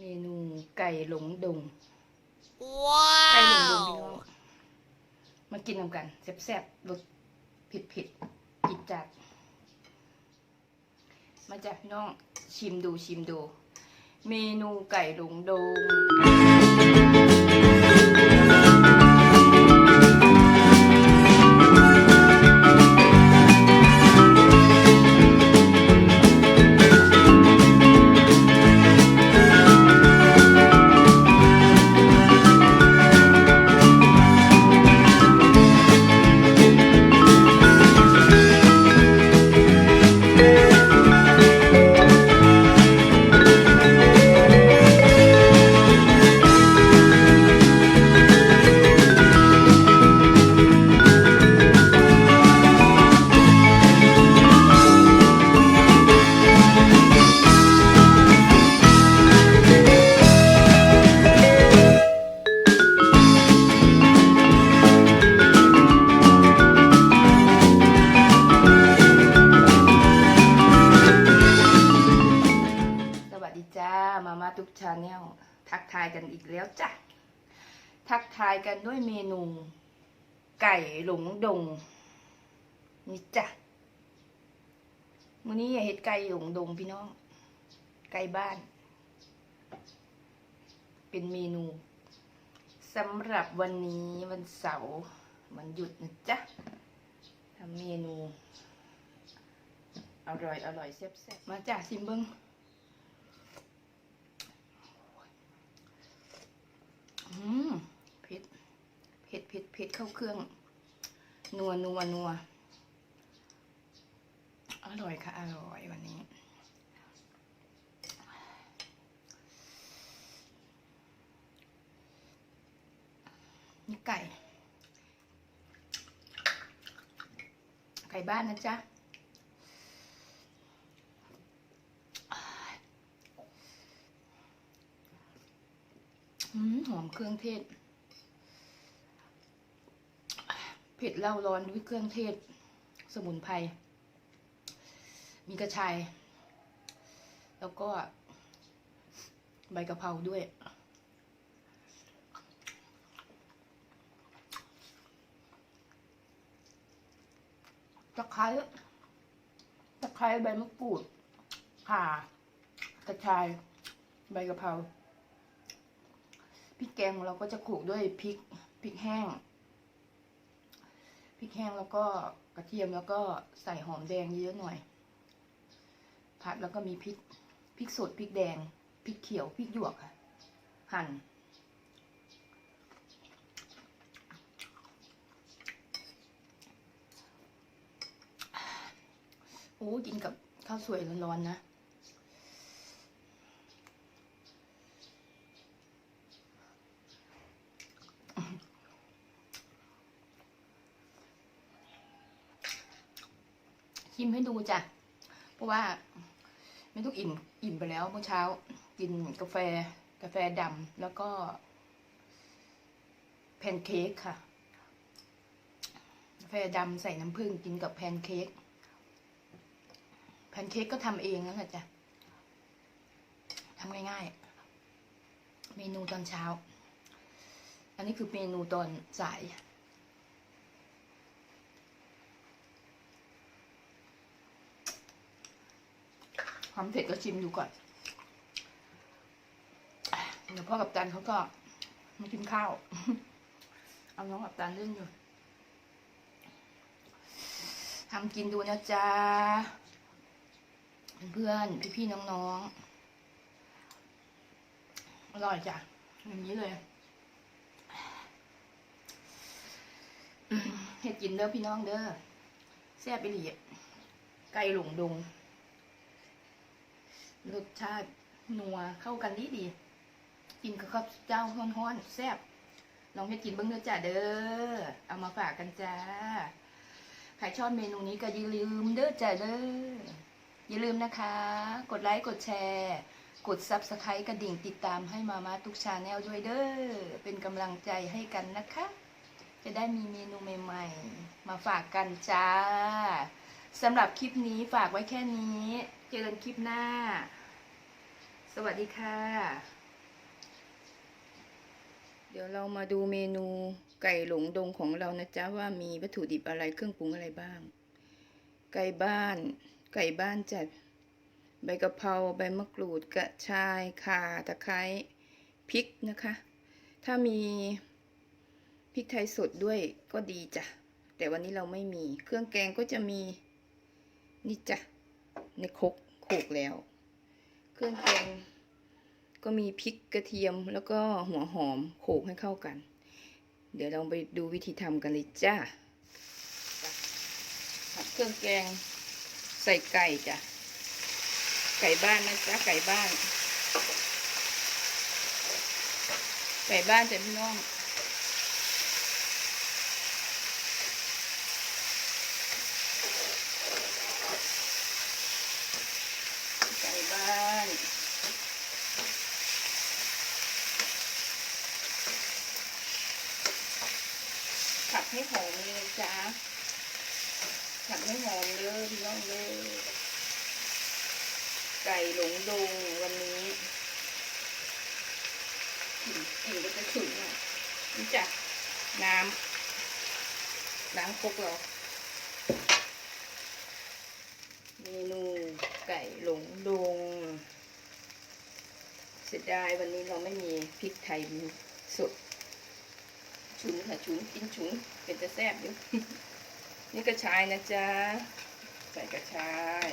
เมนูไก่หลงดงว้าไก่หลงดงวพี่น้องมากินนำกันแซ่บๆรสเผ็ดเผ็ดๆจิดจัดมาจากพี่น้องชิมดูชิมดู เมนูไก่หลงดง ดีจ้ามามาทุกชาแนลทักทายกันอีกแล้วจ้ะ ทักทายกันด้วยเมนู ไก่หลงดง นี่จ้ะมื้อนี้อย่าเฮ็ดไก่หลงดงพี่น้อง ไก่บ้าน เป็นเมนูสำหรับวันนี้วันเสาร์วันหยุดนะจ๊ะทำเมนู อร่อยอร่อยแซ่บๆมาจ้ะซิมเบิ้ง อืมเผ็ดเผ็ดเผ็ดเผ็ดเข้าเครื่อง นัวนัวนัวอร่อยค่ะ อร่อยวันนี้ นี่ไก่ ไก่บ้านนะจ๊ะ อมเครื่องเทศ เผ็ดเหล้าร้อนด้วยเครื่องเทศ สมุนไพร มีกระชาย แล้วก็ใบกะเพราด้วย ตะไคร้ตะไคร้ใบมะกรูดข่ากระชาย ใบกะเพรา พริกแกงเราก็จะขลกด้วยพริกพริกแห้งพริกแห้งแล้วก็กระเทียมแล้วก็ใส่หอมแดงเยอะหน่อย ผัดแล้วก็มีพริกพริกสดพริกแดงพริกเขียวพริกหยวกหั่นโอ้กินกับข้าวสวยร้อนๆนะ ชิมให้ ดูจ้ะ เพราะว่าไม่ต้องอิ่มอิ่มไปแล้วเมื่อเช้า กินกาแฟกาแฟดำแล้วก็แพนเค้กค่ะ กาแฟดำใส่น้ำผึ้งกินกับแพนเค้กแพนเค้กก็ทำเองนั่นแหละจ้ะทำง่ายๆ เมนูตอนเช้า อันนี้คือเมนูตอนสาย ความเผ็ดก็ชิมดูก่อนเดี๋ยวพ่อกับจันเขาก็มากินข้าว เอาน้องกับจันเล่นอยู่ทำกินดูนะจ๊ะเพื่อนๆพี่น้องๆ อร่อยจ้ะอย่างนี้เลยเห็ดกินเด้อพี่น้องเด้อแซ่บไปหลีไก่หลงดง รสชาตินัวเข้ากันดีดีกินกับข้าวเจ้าฮ้อนๆแซ่บลองให้กินเบิ้งเด้อจ้าเด้อเอามาฝากกันจ้าใครชอบเมนูนี้ก็อย่าลืมเด้อจ้าเด้ออย่าลืมนะคะ กดไลค์กดแชร์ กดซับสไครต์กระดิ่งติดตามให้มามาทุกชาแนลด้วยเด้อเป็นกำลังใจให้กันนะคะ จะได้มีเมนูใหม่ๆ มาฝากกันจ้าสำหรับคลิปนี้ฝากไว้แค่นี้ เจอกันคลิปหน้า สวัสดีค่ะ เดี๋ยวเรามาดูเมนูไก่หลงดงของเรานะจ๊ะว่ามีวัตถุดิบอะไรเครื่องปรุงอะไรบ้าง ไก่บ้าน ไก่บ้านจัด ใบกะเพราใบมะกรูดกระชายข่าตะไคร้พริกนะคะ ถ้ามีพริกไทยสดด้วยก็ดีจ้ะ แต่วันนี้เราไม่มีเครื่องแกงก็จะมี นี่จ้ะในครกโขลกแล้ว เครื่องแกงก็มีพริกกระเทียมแล้วก็หัวหอมโขลกให้เข้ากัน เดี๋ยวเราไปดูวิธีทำกันเลยจ้าผัดเครื่องแกงใส่ไก่จ้ะ ไก่บ้านนะจ๊ะไก่บ้าน ไก่บ้านจ้ะพี่น้อง ไก่บ้าน ผัด ให้หอมเลยจ้าผัดให้หอมเลยพี่น้องเลยไก่หลงดงวันนี้กลิ่นก็จะฉุนอะนี่จ้ะน้ำล้างครกเราเมนูไก่หลงดงเสียดายวันนี้เราไม่มีพริกไทยสด ฉุนค่ะฉุนกินฉุนเป็นจะแซ่บอยู่นี่กระชายนะจ๊ะใส่กระชาย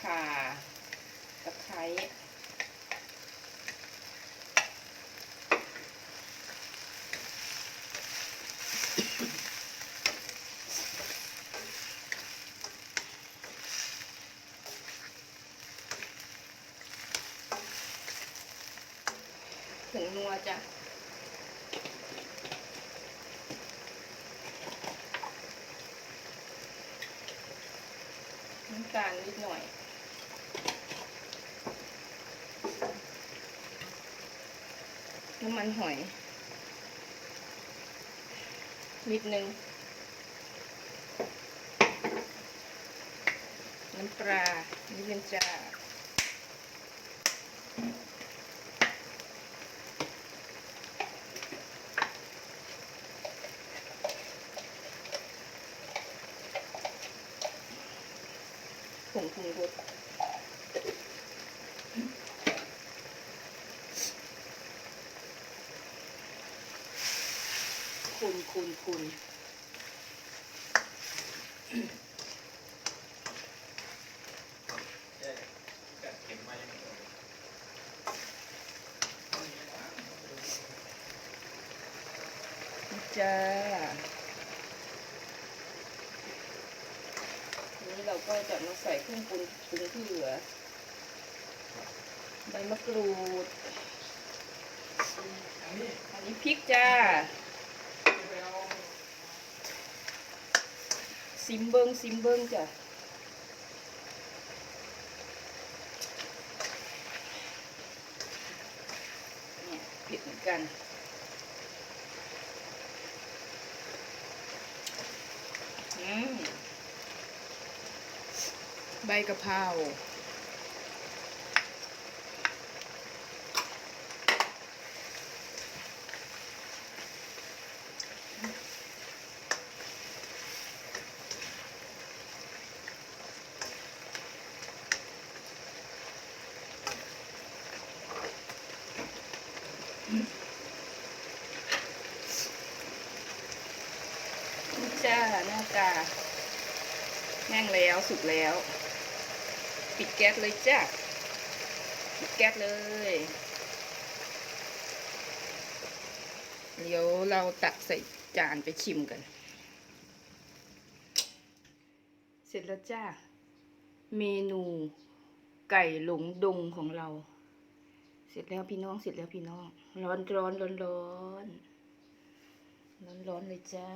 ข่าตะไคร้ผงนัวจ้ะ ตาลนิดหน่อย น้ำมันหอย นิดนึง น้ำปลานิดนึงจ้า ผงปรุงรสคุณคุณคุณจ้า ทีนี้เราก็ จะมาใส่เครื่องปรุงปรุงที่เหลือใบมะกรูด อันนี้พริกจ้าซิมเบิงซิมเบิงจ้ะเนี่ยผ็ดเหมือนกัน อืม ใบกะเพรานี่จ้าหน้าตาแห้งแล้ว สุกแล้ว ปิดแก๊สเลยจ้าปิดแก๊สเลย เดี๋ยวเราตักใส่จานไปชิมกัน เสร็จแล้วจ้า เมนูไก่หลงดงของเรา เสร็จแล้วพี่น้อง เสร็จแล้วพี่น้อง ร้อนร้อนร้อนร้อนร้อนร้อนเลยจ้า